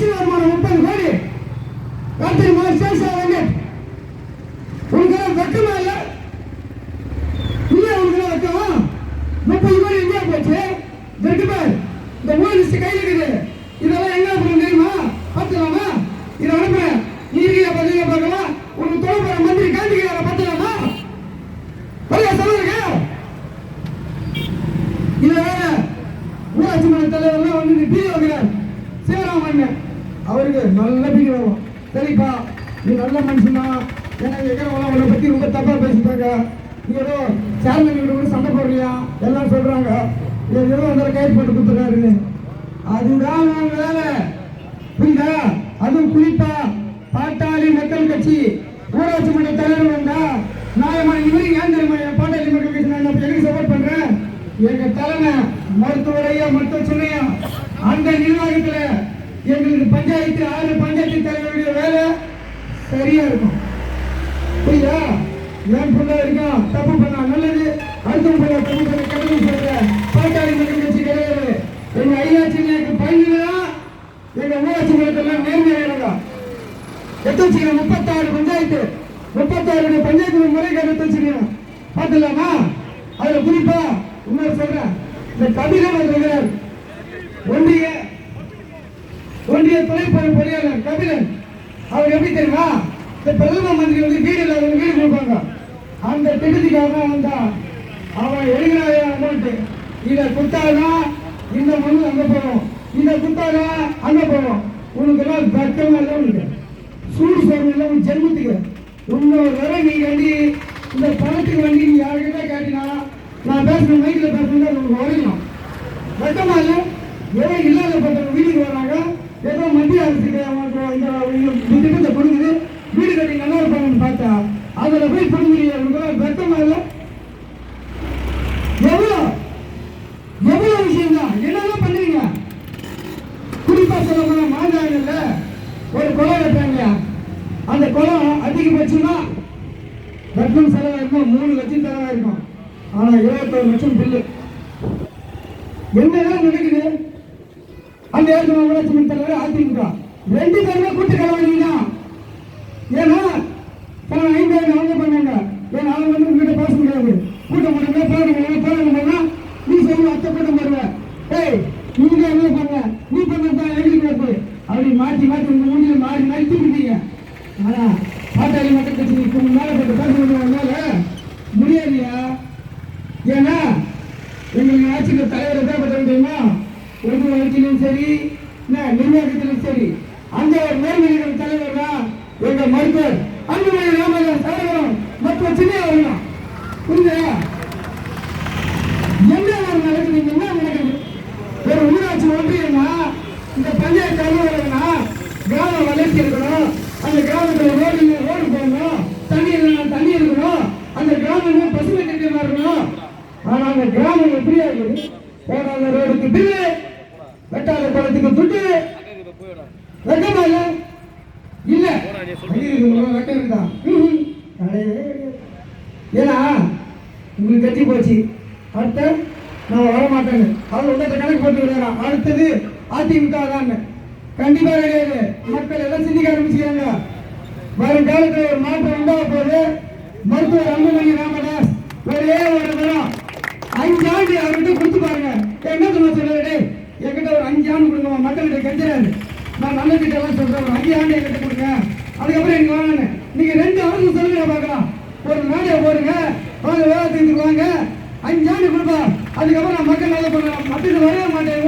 Commission வருமானம் முப்பது கோடி. கம்பெனி மாதிரி சேல்ஸ் வெங்கட் உனக்கு வெக்கமா இல்ல? இல்ல உனக்கு வெக்கமா? முப்பது கோடி எங்கேயா போச்சு? ரெண்டு இந்த ஊர் லிஸ்ட் கையில் இருக்குது. இதெல்லாம் எங்க அனுப்புறோம் தெரியுமா? பார்த்துலாமா இதை அனுப்புறேன். நீ இருக்கியா பார்க்கலாம் உனக்கு தொலைபோற மந்திரி காந்திக்கிறார பார்த்துக்கலாமா? பையா சொல்லுங்க இது வேற. ஊராட்சி மன்ற தலைவர்லாம் வந்து பீடி வைக்கிறார். சிவராமன் அவருக்கு நல்ல பீடி சரிப்பா நீ நல்ல மனுஷனா எனக்கு எக்கிறவங்களாம் உன்னை பத்தி ரொம்ப தப்பா பேசிட்டாங்க. நீ ஏதோ சேர்ந்த கூட சண்டை போடுறியா? எல்லாம் சொல்றாங்க. ஏதோ அந்த கைது போட்டு கொடுத்துறாருன்னு அதுதான் உன் வேலை. புரியுதா? அதுவும் குறிப்பா பாட்டாளி மக்கள் கட்சி ஊராட்சி மன்ற தலைவர் வந்தா நாயமான இவரு ஏன் தெரியுமா? என் பாட்டாளி மக்கள் கட்சி நான் எனக்கு சப்போர்ட் பண்றேன்? எங்க தலைமை மருத்துவரையா மருத்துவ சொன்னையா அந்த நிர்வாகத்துல எங்களுக்கு பஞ்சாயத்து ஆறு பஞ்சாயத்து தலைவருடைய வேலை சரியா இருக்கும். புரியுதா? என் பிள்ளை இருக்கான் தப்பு பண்ணா நல்லது. அடுத்த பிள்ளை தப்பு பண்ண கெட்டது சொல்ற பாட்டாளி மக்கள் கட்சி கிடையாது. எங்க ஐயாச்சி எனக்கு பயந்துதான் எங்க ஊராட்சி மன்றத்தெல்லாம் நேர்மையானதா எட்டு வச்சுக்கிறேன் முப்பத்தாறு பஞ்சாயத்து. முப்பத்தாறு பஞ்சாயத்து முறைகள் எடுத்து வச்சுக்கிறேன் பார்த்துலாமா அதுல குறிப்பா இன்னொரு சொல்றேன். இந்த கபிலன் ஒன்றிய ஒன்றிய துணை பொறியாளர் கபிலன். அவர் எப்படி தெரியுமா? இந்த பிரதம மந்திரி வந்து வீடு இல்லாத வீடு கொடுப்பாங்க. அந்த திட்டத்துக்காக வந்தா அவன் எழுதினாய அமௌண்ட் இதை கொடுத்தாதான் இந்த மனு அங்க போகும். இதை கொடுத்தாதான் அங்க போகும். உனக்கு எல்லாம் தக்கம் எல்லாம் இருக்கு சூடு சோறு எல்லாம் ஜென்மத்துக்கு. உன்னோட வர நீ வேண்டி இந்த பணத்துக்கு வேண்டி நீ யாருக்கிட்ட கேட்டினா நான் பேசுற மைக்கில் பேசுறது உனக்கு உடையணும் வெட்டமா ஏன் இல்லாத பட்டவங்க வீட்டுக்கு வராங்க ஏதோ மத்திய அரசுக்கு அவங்களுக்கு இந்த இந்த திட்டத்தை கொடுக்குது வீடு கட்டி நல்லா இருப்பாங்கன்னு பார்த்தா அதுல போய் புரிஞ்சுக்கிறீங்க உங்களுக்கு வெட்டமா இல்ல? எவ்வளோ? எவ்வளவு விஷயம் தான் என்னதான் பண்றீங்க குறிப்பா சொல்ல போனா மாதாங்கல்ல ஒரு குளம் வெட்டுறாங்க அந்த குளம் அதிகபட்சமா ரத்னம் செலவா இருக்கும் மூணு லட்சம் செலவா இருக்கும். ஆனா இருபத்தோரு லட்சம் பில்லு என்னதான் நடக்குது? அந்த ஏற்கனவே ஊராட்சி தலைவர் அதிமுக ரெண்டு பேருமே கூட்டு அப்படி மாற்றி மாற்றி உங்க மூஞ்சில மாறி மாறி தூக்கிட்டீங்க ஆனா பாட்டாளி மக்கள் கட்சி நீ மேல போட்டு பேச முடியாதனால முடியாதுயா ஏன்னா எங்களுக்கு ஆட்சிக்கு தலைவர் என்ன பண்றாங்க முடியுமா உணவு வளர்ச்சியிலும் சரி நிர்வாகத்திலும் சரி. அந்த ஒரு நேர்மையான தலைவர் தான் எங்க மருத்துவர் அன்புமணி ராமதாஸ் தலைவரும் மற்ற சின்ன அவர்களும். புரிஞ்சா என்ன ஒரு நடக்குது இங்க என்ன நடக்குது ஒரு ஊராட்சி ஒன்றியம்னா இந்த பஞ்சாயத்து அலுவலகம்னா கிராம வளர்ச்சி இருக்கணும். அந்த கிராமத்துல ரோடு ரோடு போகணும் தண்ணி இல்லைன்னா தண்ணி இருக்கணும். அந்த கிராமமே பசுமை திட்டமா இருக்கணும். ஆனா அந்த கிராமம் எப்படியா இருக்குது போடாத ரோடுக்கு பில்லு வெட்டாத குளத்துக்கு துட்டு. வெட்டமா இல்ல இல்ல. ஐயோ, இருக்குதா? ஏன்னா உங்களுக்கு கட்டி போச்சு. அடுத்த நான் வர மாட்டேன்னு அவர் உங்கள்கிட்ட கணக்கு போட்டு விடுறான் அடுத்தது அதிமுக தான். கண்டிப்பா கிடையாது. மக்கள் எல்லாம் சிந்திக்க ஆரம்பிச்சுக்கிறாங்க. வரும் காலத்துல ஒரு மாற்றம் உண்டாக போது மருத்துவர் அன்புமணி ராமதாஸ் ஒரே ஒரு தினம் அஞ்சு ஆண்டு அவர்கிட்ட கொடுத்து பாருங்க. என்ன சொல்ல சொல்றாரு என்கிட்ட ஒரு அஞ்சு ஆண்டு கொடுங்க மக்கள்கிட்ட கெஞ்சுறாரு. நான் நல்ல கிட்ட எல்லாம் சொல்றேன். ஒரு அஞ்சு ஆண்டு என்கிட்ட கொடுங்க. அதுக்கப்புறம் எனக்கு வாங்க நீங்க ரெண்டு அரசு சொல்லுங்க பார்க்கலாம். ஒரு நாடே போடுங்க. வாங்க வேலை செஞ்சுக்குவாங்க. அஞ்சு ஆண்டு கொடுப்பா. அதுக்கப்புறம் நான் மக்கள் நல்லா பண்ணுவேன் மக்கள் வரவே மாட்டேன்.